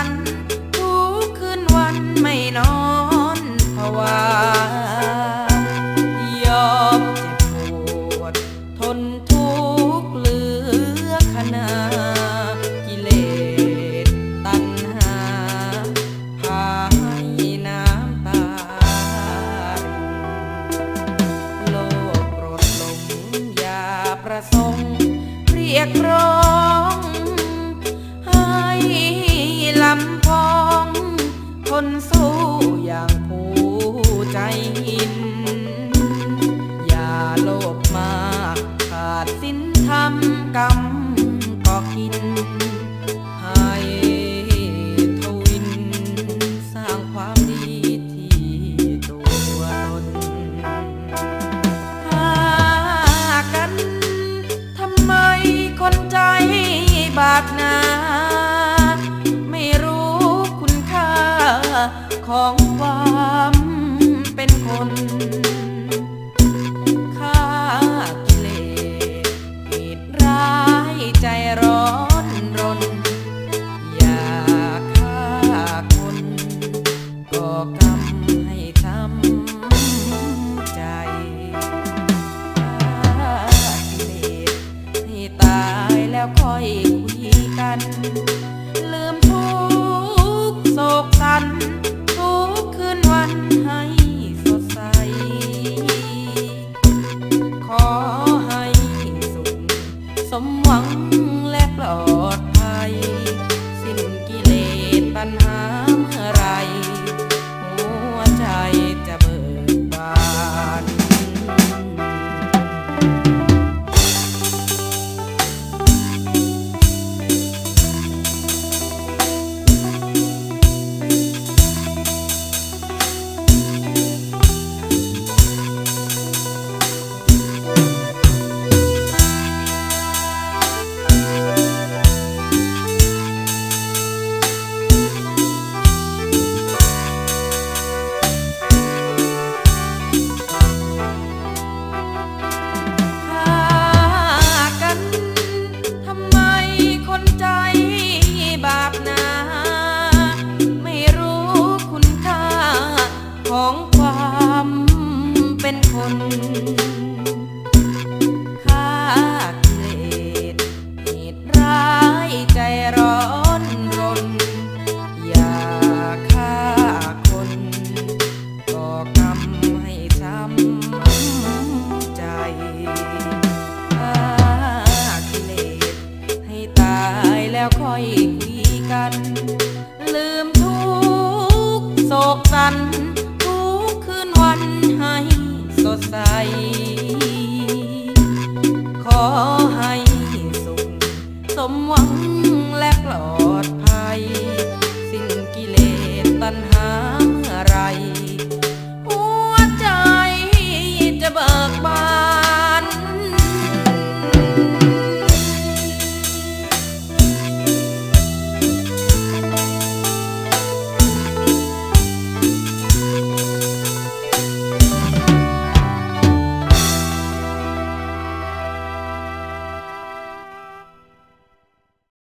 สุขสัน อย่างผู้ใจหิน อย่าโลภมากขาดสินธรรมกรรมก็กินให้ทวิน สร้างความดีที่ตัวตนหากันทำไมคนใจบาปหนา ของความเป็นคน ค่ากิเลสเหตุร้ายใจร้อนรน อย่าฆ่าคนก่อกรรมให้ช้ำใจฆ่ากิเลสให้ตายแล้วค่อยคุยกัน ลืมทุกโศกสัน ขอ